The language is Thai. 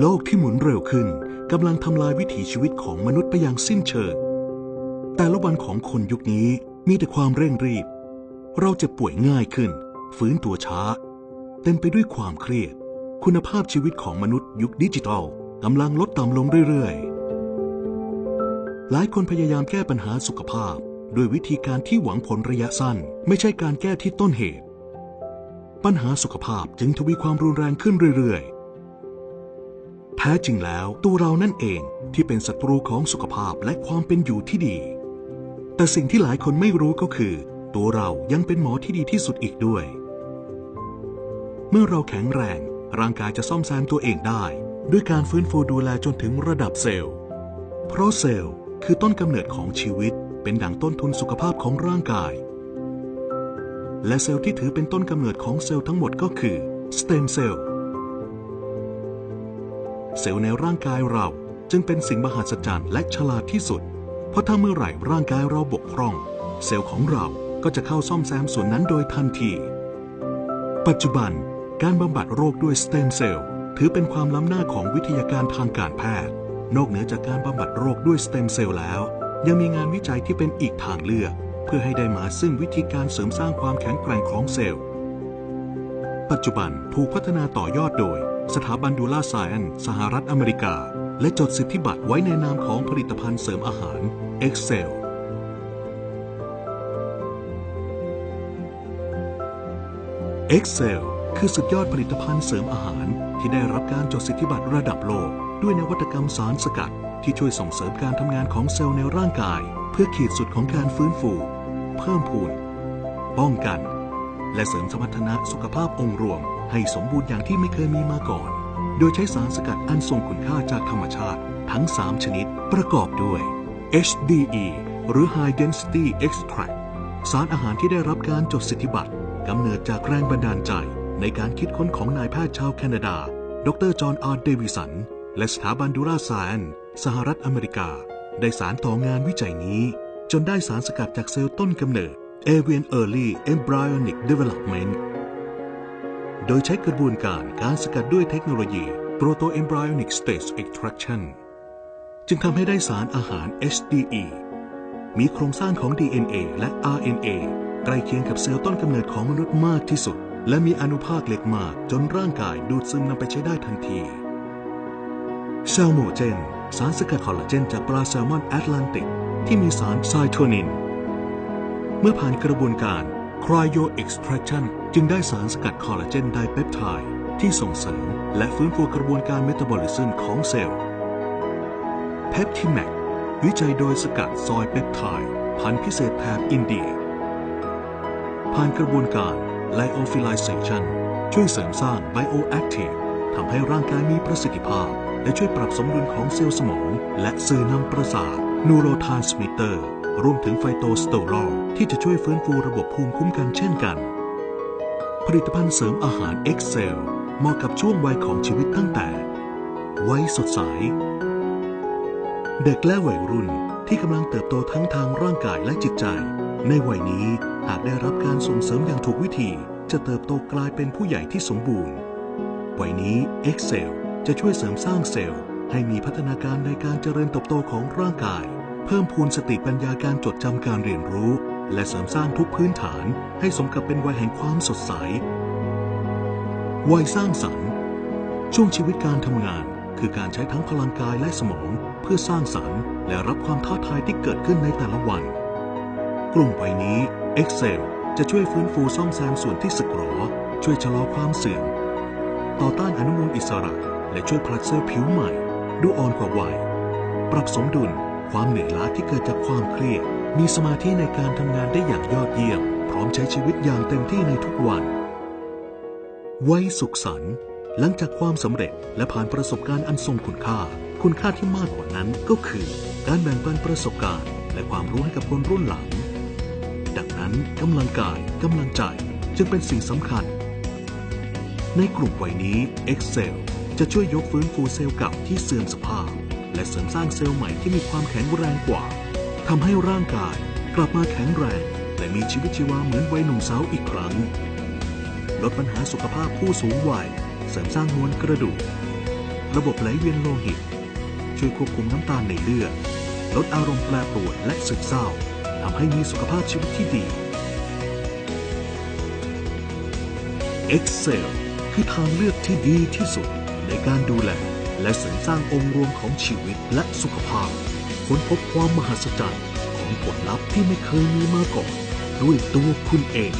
โลกที่หมุนเร็วขึ้นกำลังทำลายวิถีชีวิตของมนุษย์ไปอย่างสิ้นเชิง แต่ละวันของคนยุคนี้มีแต่ความเร่งรีบ เราจะป่วยง่ายขึ้น ฟื้นตัวช้า เต็มไปด้วยความเครียด คุณภาพชีวิตของมนุษย์ยุคดิจิทัลกำลังลดต่ำลงเรื่อยๆ หลายคนพยายามแก้ปัญหาสุขภาพด้วยวิธีการที่หวังผลระยะสั้น ไม่ใช่การแก้ที่ต้นเหตุ ปัญหาสุขภาพจึงทวีความรุนแรงขึ้นเรื่อยๆ ท้จริงแล้วตัวเรานั่นเองที่เป็นศัตรูของสุขภาพและความเป็นอยู่ที่ดี แต่สิ่งที่หลายคนไม่รู้ก็คือ ตัวเรายังเป็นหมอที่ดีที่สุดอีกด้วย เมื่อเราแข็งแรง ร่างกายจะซ่อมแซมตัวเองได้ ด้วยการฟื้นฟูดูแลจนถึงระดับเซลล์ เพราะเซลล์คือต้นกำเนิดของชีวิต เป็นดั่งต้นทุนสุขภาพของร่างกาย และเซลล์ที่ถือเป็นต้นกำเนิดของเซลล์ทั้งหมดก็คือสเต็มเซลล์ เซลล์ในร่างกายเราจึงเป็นสิ่งมหัศจรรย์และฉลาดที่สุด เพราะถ้าเมื่อไหร่ร่างกายเราบกพร่อง เซลล์ของเราก็จะเข้าซ่อมแซมส่วนนั้นโดยทันที ปัจจุบันการบำบัดโรคด้วยสเต็มเซลล์ถือเป็นความล้ำหน้าของวิทยาการทางการแพทย์ นอกเหนือจากการบำบัดโรคด้วยสเต็มเซลล์แล้ว ยังมีงานวิจัยที่เป็นอีกทางเลือก เพื่อให้ได้มาซึ่งวิธีการเสริมสร้างความแข็งแกร่งของเซลล์ ปัจจุบันถูกพัฒนาต่อยอดโดย สถาบันดูล่าไซแอนสหรัฐอเมริกา และจดสิทธิบัตรไว้ในนามของผลิตภัณฑ์เสริมอาหาร Excel Excel คือสุดยอดผลิตภัณฑ์เสริมอาหาร ที่ได้รับการจดสิทธิบัตรระดับโลก ด้วยนวัตกรรมสารสกัด ที่ช่วยส่งเสริมการทำงานของเซลล์ในร่างกาย เพื่อขีดสุดของการฟื้นฟู เพิ่มพูน ป้องกัน และเสริมสมรรถนะสุขภาพองค์รวม ให้สมบูรณ์อย่างที่ไม่เคยมีมาก่อน โดยใช้สารสกัดอันทรงคุณค่าจากธรรมชาติทั้ง 3 ชนิด ประกอบด้วย HDE หรือ High Density Extract สารอาหารที่ได้รับการจดสิทธิบัตรกำเนิดจากแรงบันดาลใจ ในการคิดค้นของนายแพทย์ชาวแคนาดา ดรจอห์นอาร์เดวิสัน และสถาบันดูราไซนสหรัฐอเมริกา ได้สารต่องานวิจัยนี้ จนได้สารสกัดจากเซลล์ต้นกำเนิด Avian Early Embryonic Development โดยใช้กระบวนการการสกัดด้วยเทคโนโลยี Proto Embryonic Stage Extraction จึงทำให้ได้สารอาหาร HDE มีโครงสร้างของ DNA และ RNA ใกล้เคียงกับเซลล์ต้นกำเนิดของมนุษย์มากที่สุด และมีอนุภาคเล็กมากจนร่างกายดูดซึมนำไปใช้ได้ทันทีเซลโมเจน สารสกัดคอลลาเจนจากปลาแซลมอนแอตแลนติก ที่มีสารไซโทนิน เมื่อผ่านกระบวนการ Cryo Extraction จึงได้สารสกัดคอลลาเจนไดเปปไทด์ที่ส่งเสริมและฟื้นฟูกระบวนการเมตาบอลิซึมของเซลล์ p e p t i m a c วิจัยโดยสกัดซอยเปปไทด์พันธุ์พิเศษแถบอินเดีย ผ่านกระบวนการ Lyophilization ช่วยเสริมสร้าง Bioactive ทำให้ร่างกายมีประสิทธิภาพ และช่วยปรับสมดุลของเซลล์สมอง และสื่อนำประสาท Neurotransmitter รวมถึงไฟโตสเตอรอลที่จะช่วยฟื้นฟูระบบภูมิคุ้มกันเช่นกัน ผลิตภัณฑ์เสริมอาหาร Excel เหมาะกับช่วงวัยของชีวิตตั้งแต่ วัยสดใส เด็กและวัยรุ่นที่กำลังเติบโตทั้งทางร่างกายและจิตใจ ในวัยนี้หากได้รับการส่งเสริมอย่างถูกวิธี จะเติบโตกลายเป็นผู้ใหญ่ที่สมบูรณ์ วัยนี้ Excel จะช่วยเสริมสร้างเซลล์ให้มีพัฒนาการในการเจริญเติบโตของร่างกาย เพิ่มพูนสติปัญญาการจดจำการเรียนรู้ และเสริมสร้างทุกพื้นฐานให้สมกับเป็นวัยแห่งความสดใส วัยสร้างสรรค์ ช่วงชีวิตการทำงาน คือการใช้ทั้งพลังกายและสมอง เพื่อสร้างสรรค์ และรับความท้าทายที่เกิดขึ้นในแต่ละวัน กลุ่มวัยนี้ Excel จะช่วยฟื้นฟูซ่อมแซมส่วนที่สึกหรอ ช่วยชะลอความเสื่อม ต่อต้านอนุมูลอิสระ และช่วยผลัดเซลล์ผิวใหม่ ดูอ่อนกว่าวัย ปรับสมดุล ความเหนื่อยล้าที่เกิดจากความเครียด มีสมาธิในการทำงานได้อย่างยอดเยี่ยม พร้อมใช้ชีวิตอย่างเต็มที่ในทุกวัน วัยสุขสันต์หลังจากความสำเร็จและผ่านประสบการณ์อันทรงคุณค่า คุณค่าที่มากกว่านั้นก็คือ การแบ่งปันประสบการณ์ และความรู้ให้กับคนรุ่นหลัง ดังนั้นกำลังกายกำลังใจจึงเป็นสิ่งสำคัญ ในกลุ่มวัยนี้ Excel จะช่วยยกฟื้นฟูเซลล์เก่าที่เสื่อมสภาพ และเสริมสร้างเซลล์ใหม่ที่มีความแข็งแรงกว่าทำให้ร่างกายกลับมาแข็งแรง และมีชีวิตชีวาเหมือนวัยหนุ่มสาวอีกครั้ง ลดปัญหาสุขภาพผู้สูงวัย เสริมสร้างมวลกระดูก ระบบไหลเวียนโลหิต ช่วยควบคุมน้ำตาลในเลือด ลดอารมณ์แปรปรวนและซึมเศร้าทำให้มีสุขภาพชีวิตที่ดี Excel คือทางเลือกที่ดีที่สุดในการดูแล และเสริมสร้างองค์รวมของชีวิตและสุขภาพ ค้นพบความมหัศจรรย์ของผลลัพธ์ที่ไม่เคยมีมาก่อน ด้วยตัวคุณเอง